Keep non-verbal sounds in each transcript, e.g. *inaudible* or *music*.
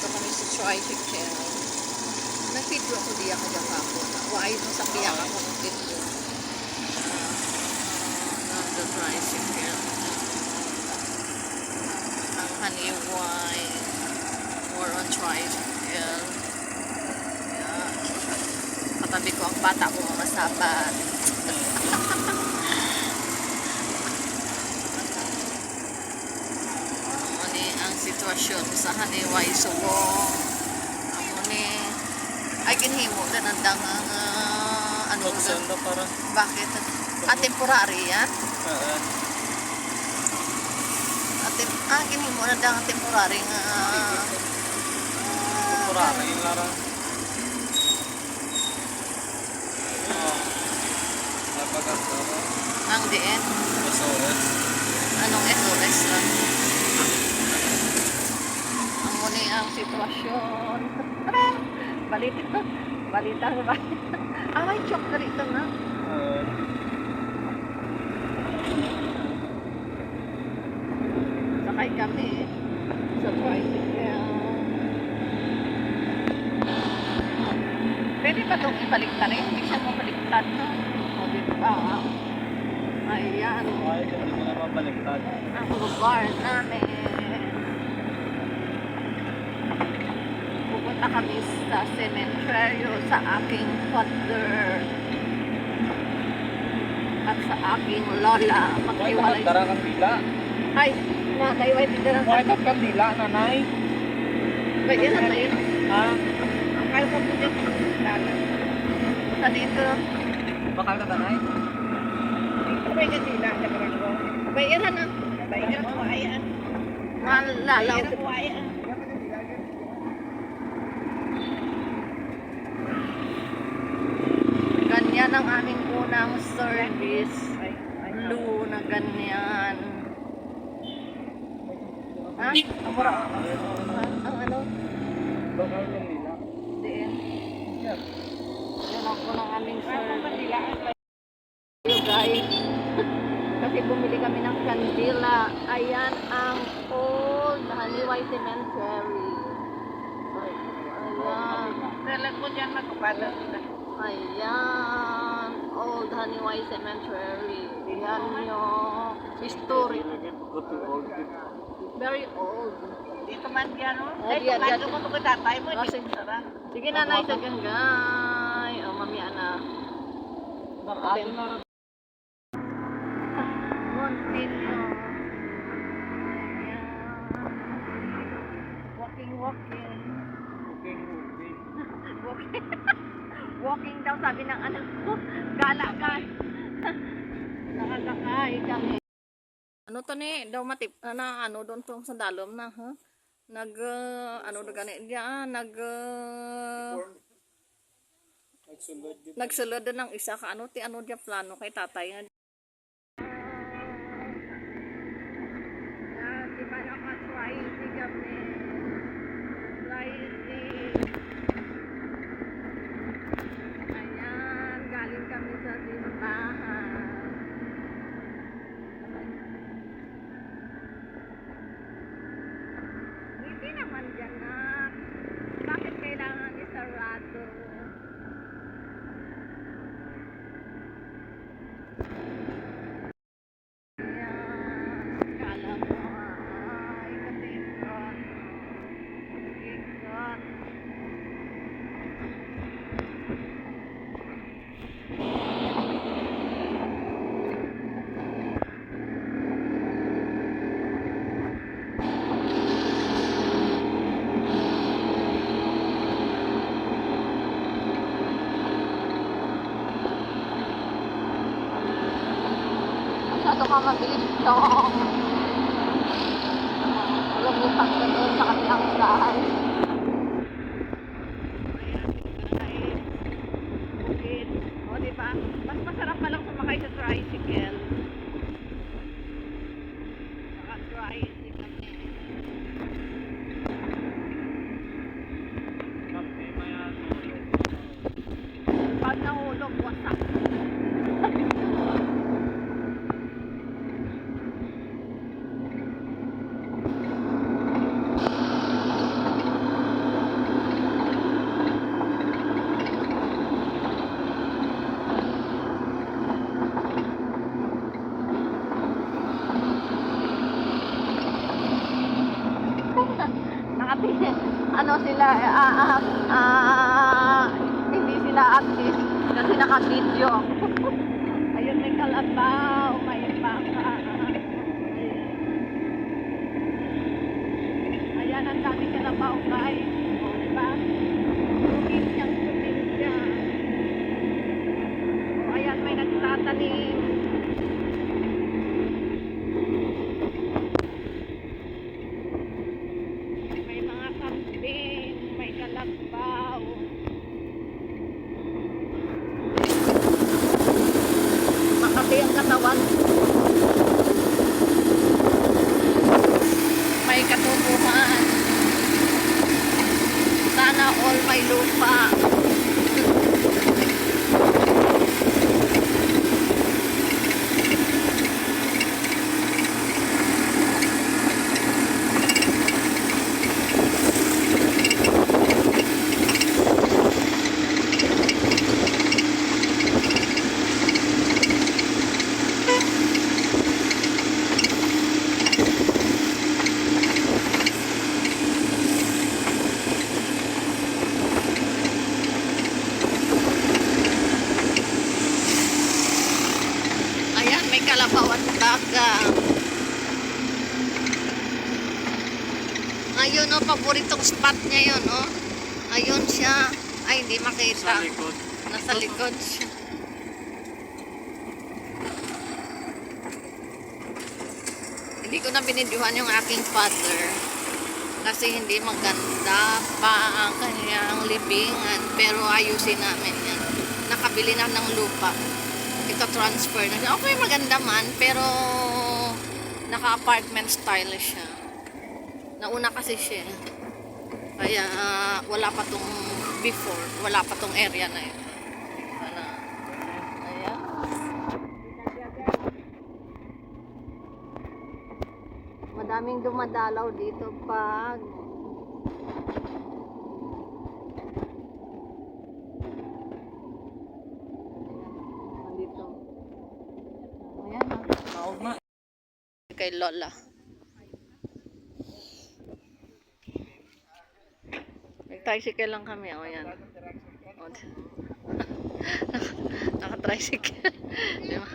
Nandito kami sa tricycle. Nag-video ako diya ka dyan ako. Why nung sa piyak ako ng video. Uh, the tricycle. Ang honey wine. More on tricycle. Yan. Katabi ko ang bata ko mga sabat. *laughs* Amo ni ang sitwasyon sa Haniway Subong. Amo ni ay ginhimo na nandang uh, ano Pagsan na para. bakit ah, temporary yan Uh, ah, tem ah ginhimo na dang temporary nga Kurara yung larang. Napaganda. ang diin SOS. anong SOS lang amo ni ang sitwasyon balit ito balita ba *laughs* ah may chok na rito na Uh, Sakay kami sa tricycle. Pwede ba itong ibaliktad rin? Hindi siya mabaliktad na. O, di ba? Ayan. ay, hindi ko na mabaliktad. Ang lugar namin. Kami sa cementerio sa aking father. At sa aking lola. Maghiwalay. nakagdara kang dila? Ay, nakaiway din na Why kang dila, nanay? Ba, yan na tayo. Ha? Kaya ko po dito. Sa dito. Bakal ka nanay? May kasila sa baranggo. Ba, yan na. Ba, yan na. Malalaw. Yan na kuwayaan. Ganyan ang unang service. Blue na ganyan. Ha? Ang mura. Ang, ang ano? Bakal kang dila. Diin. Yan. Ako ng aming service. Guys. *laughs* Kasi bumili kami ng kandila. Ayan ang old Haliway Cemetery. Ayan. Dalag mo dyan magkupala. Ayan. Old Haniway Cemetery. Ayan yung history. Very old. Dito man dyan, no? Oh, Ay, diyan. ko ko tatay mo. Oh, sige. Sige nanay sa ganggay. O mamaya na. Bakal na Continue. Ayan. Walking, walking. Walking. walking daw sabi ng anak ko. Gala ka. Nakakakay kami. Ano to ni? Daw matip na ano doon tong sandalom na ha? Nag uh, ano na gani diyan nag uh, Nagsulod ng isa ka ano ti ano diya plano kay tatay nga Ah, di ba naka-try si kami? Try si... Ayan, galing kami sa simbahan. Hindi naman dyan na. Bakit kailangan isarado? Ayan, kala mo ay katikot. Katikot. Masyado ka mabilis to. Lumipat ka doon sa kanilang saan. Bukid. O, di ba? Mas masarap pa lang sumakay sa tricycle. Naka-tricycle kami. Bakit may ano? Pag nahulog, wasak. *laughs* sila ah, ah, ah, hindi sila active kasi naka-video. *laughs* Ayun, may kalabaw, may baka. Ayan, ang dami kalabaw, guys. O, diba? Tumisyang tumisya. O, ayan, may nagtatanim. May mga kambing, may kalabaw. Makati ang katawan. May katubuhan. Sana all may lupa. Ayan, may kalabaw at daga. Ayun, oh, paboritong spot niya yun, oh. Ayun siya. Ay, hindi makita. Sa likod. Nasa likod siya. Hindi ko na binidyohan yung aking father kasi hindi maganda pa ang kanyang libingan pero ayusin namin yan. Nakabili na ng lupa. Ito transfer na siya. Okay, maganda man pero naka-apartment style siya. Nauna kasi siya. Kaya ah, wala pa tong before, wala pa tong area na yun. Wala. Ayan. Madaming dumadalaw dito pag Nandito. Ayan ah. Naugma. Kay Lola. Nag-tricycle lang kami. O, yan. O, *laughs* Naka-tricycle. *laughs* di ba?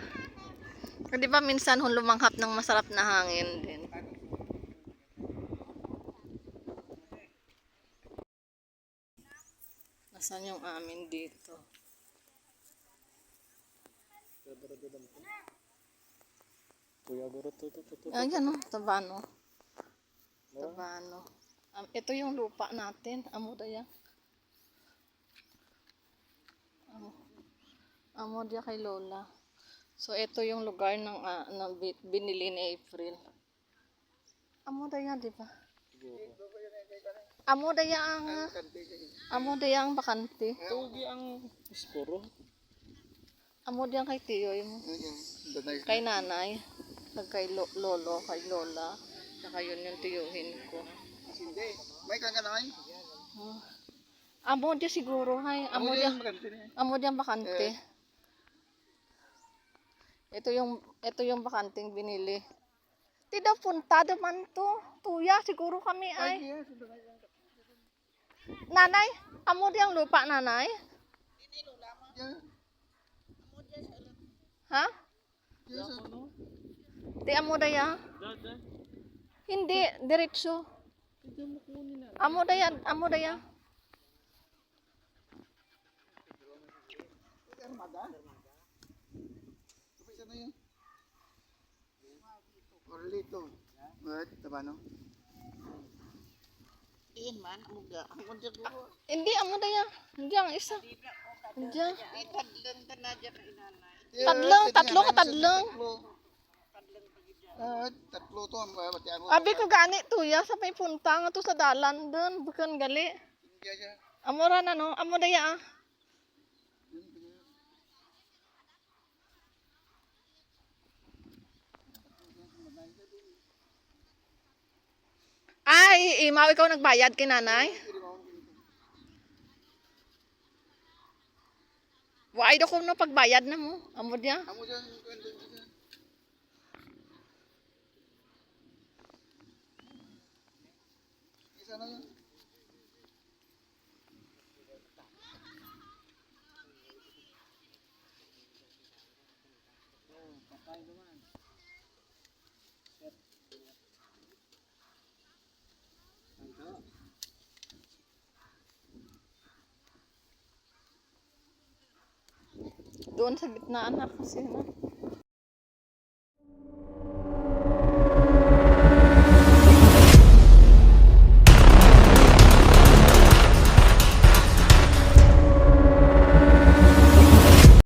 Di ba minsan lumanghap ng masarap na hangin din. Nasaan yung amin dito? Kuya Guro, tuto, tuto. Ayan o, tabano. Tabano. Um, ito yung lupa natin. Amo daya. Amo. Amo daya kay Lola. So, ito yung lugar ng, ah, ng bi- binili ni April. Amo daya, di ba? Amo daya ang... ah, Amo daya ang bakante. Tugi ang isporo. Amo daya kay Tiyoy mo. Kay nanay. Pag kay lo- lolo, kay lola. Saka yun yung tiyuhin ko. Hindi. May kanganay. Hmm. Amo dia siguro hay. Amo dia amo dia bakante. Ito yung ito yung bakanting binili. Ti daw puntado man to. Tuya siguro kami ay. Nanay, amo dia ang lupa nanay? Ha? Ti amo daya? Dada. Hindi, diretso. Amo daya, amo daya. Orlito. What? Tabano? Iyan man, amuga. Amo dyan ko. Hindi, amo daya. Hindi ang isa. Hindi. Itadlang ka na dyan inanay. Tadlong, tatlo ka tadlong. Ah, tatlo to ang mga bati ako. Abi ko gani tuya sa may punta nga to sa dalan dun, bukan gali. Amora na no, amo daya ah. Ay, imaw ikaw nagbayad kay nanay? Why do ko no pagbayad na mo? Amo diya. Amo dyan. kwento dyan. Isa na yun. Doon sa gitnaan na kasi na.